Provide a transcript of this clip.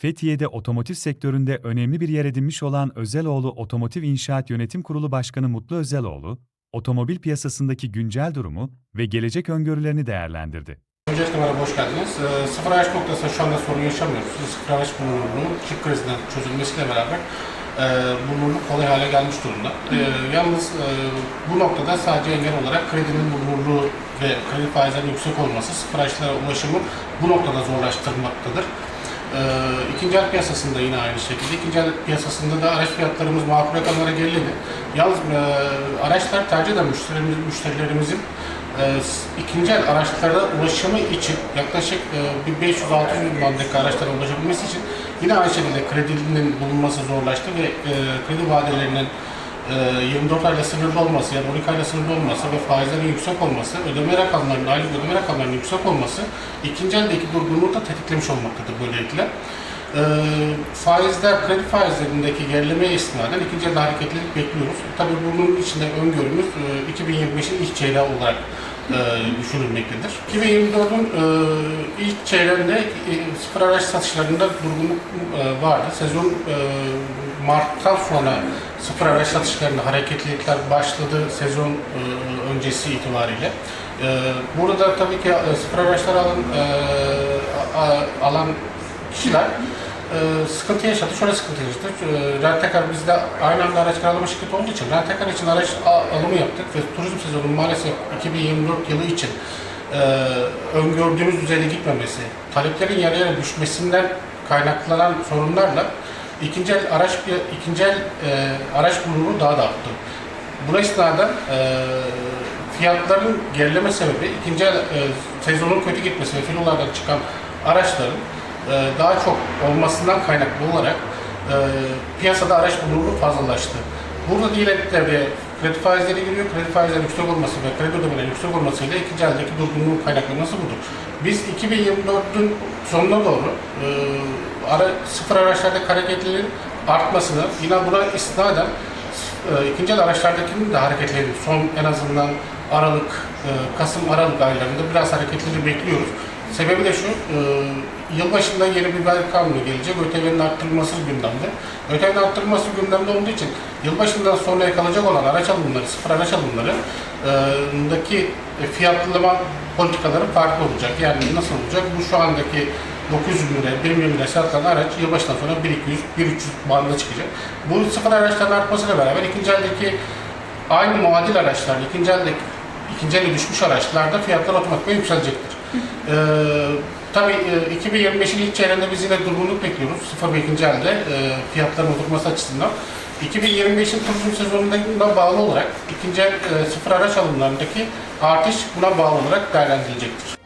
Fethiye'de otomotiv sektöründe önemli bir yer edinmiş olan Özeloğlu Otomotiv İnşaat Yönetim Kurulu Başkanı Mutlu Özeloğlu, otomobil piyasasındaki güncel durumu ve gelecek öngörülerini değerlendirdi. Öncelikle merhaba, hoş geldiniz. Ee, sıfır araç noktasında şu anda sorun yaşamıyoruz. Sıfır araç bulunurluğunun çip krizinden çözülmesiyle beraber e, bulunurluk kolay hale gelmiş durumda. E, yalnız e, bu noktada sadece engel olarak kredinin bulunurluğu ve kredi faizlerinin yüksek olması sıfır araçlara ulaşımı bu noktada zorlaştırmaktadır. E, ikinci el piyasasında yine aynı şekilde. İkinci el piyasasında da araç fiyatlarımız makul rakamlara geriledi. Yalnız e, araçlar tercih eden müşterimiz, müşterilerimizin e, ikinci el araçlara ulaşımı için yaklaşık e, bir 500-600 bin bandaki araçlara ulaşabilmesi için yine aynı şekilde kredinin bulunması zorlaştı ve e, kredi vadelerinin e, 24 ayla sınırlı olması ya da 12 ayla sınırlı olması ve faizlerin yüksek olması, ödeme rakamlarının, aylık ödeme rakamlarının yüksek olması ikinci eldeki durgunluğu da tetiklemiş olmaktadır böylelikle. E, faizler, kredi faizlerindeki gerilemeye istinaden ikinci elde hareketlilik bekliyoruz. Tabii bunun içinde öngörümüz e, 2025'in ilk çeyreği olarak e, düşünülmektedir. 2024'ün e, ilk çeyreğinde e, sıfır araç satışlarında durgunluk e, vardı. Sezon e, Mart'tan sonra sıfır araç satışlarında hareketlilikler başladı sezon e, öncesi itibariyle. E, burada tabii ki e, sıfır araçlar alan, alan kişiler sıkıntı yaşadı. Şöyle sıkıntı yaşadı. E, Rentekar bizde aynı anda araç kiralama şirketi olduğu için Rentekar için araç alımı yaptık ve turizm sezonu maalesef 2024 yılı için e, öngördüğümüz düzeyde gitmemesi, taleplerin yarı yarıya düşmesinden kaynaklanan sorunlarla ikinci el araç ikinci el e, araç bulunuru daha da arttı. Buna istinaden e, fiyatların gerileme sebebi ikinci el e, sezonun kötü gitmesi ve filolardan çıkan araçların e, daha çok olmasından kaynaklı olarak e, piyasada araç bulunurluğu fazlalaştı. Burada diğer devreye kredi faizleri giriyor. Kredi faizlerinin yüksek olması ve kredi ödemelerinin yüksek olmasıyla ikinci eldeki durgunluğun kaynaklaması budur. Biz 2024'ün sonuna doğru e, ara, sıfır araçlardaki hareketliliğin artmasını yine buna istinaden e, ikinci el araçlardakinin de hareketlerini son en azından Aralık, e, Kasım Aralık aylarında biraz hareketleri bekliyoruz. Sebebi de şu, e, yılbaşında yeni bir vergi kanunu gelecek, ÖTV'nin arttırılması gündemde. ÖTV'nin arttırılması gündemde olduğu için yılbaşından sonraya kalacak olan araç alımları, sıfır araç alımları e, daki fiyatlama politikaları farklı olacak. Yani nasıl olacak? Bu şu andaki 900 bin liraya, 1 milyon liraya satılan araç yılbaşından sonra 1-200, 1-300 bandına çıkacak. Bu sıfır araçların artmasıyla beraber ikinci eldeki aynı muadil araçlar, ikinci eldeki ikinci elde düşmüş araçlarda fiyatlar otomatikman yükselecektir. Ee, tabii e, 2025'in ilk çeyreğinde biz yine durgunluk bekliyoruz. Sıfır ve ikinci elde e, fiyatların oturması açısından. 2025'in turizm sezonuna bağlı olarak ikinci e, sıfır araç alımlarındaki artış buna bağlı olarak değerlendirilecektir.